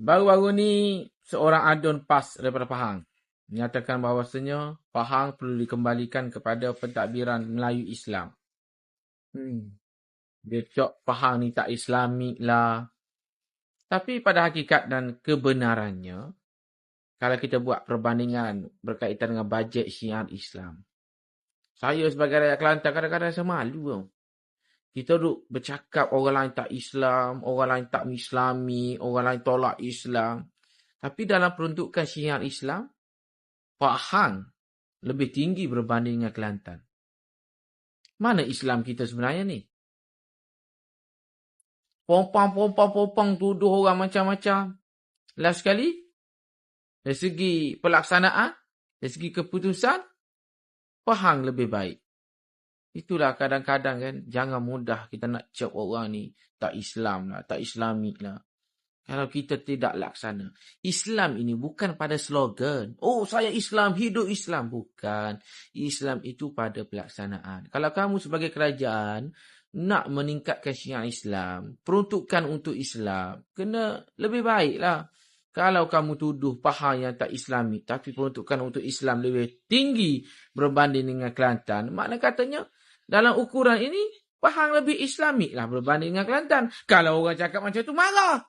Baru-baru ni seorang adun PAS daripada Pahang menyatakan bahawasanya Pahang perlu dikembalikan kepada pentadbiran Melayu Islam. Hmm. Dia cok Pahang ni tak Islamik lah. Tapi pada hakikat dan kebenarannya, kalau kita buat perbandingan berkaitan dengan bajet syiar Islam. Saya sebagai rakyat Kelantan kadang-kadang saya malu tau. Kita duduk bercakap orang lain tak Islam, orang lain tak Islami, orang lain tolak Islam. Tapi dalam peruntukan syiar Islam, Pahang lebih tinggi berbanding dengan Kelantan. Mana Islam kita sebenarnya ni? Pompang-pompang-pompang tuduh orang macam-macam. Last sekali, dari segi pelaksanaan, dari segi keputusan, Pahang lebih baik. Itulah kadang-kadang kan, jangan mudah kita nak cek orang ni tak Islam lah, tak Islamik lah. Kalau kita tidak laksana. Islam ini bukan pada slogan. Oh, saya Islam, hidup Islam. Bukan. Islam itu pada pelaksanaan. Kalau kamu sebagai kerajaan nak meningkatkan syiar Islam, peruntukan untuk Islam, kena lebih baiklah. Kalau kamu tuduh paham yang tak islami, tapi peruntukan untuk Islam lebih tinggi berbanding dengan Kelantan, makna katanya dalam ukuran ini, Pahang lebih islamik lah berbanding dengan Kelantan. Kalau orang cakap macam tu, marah.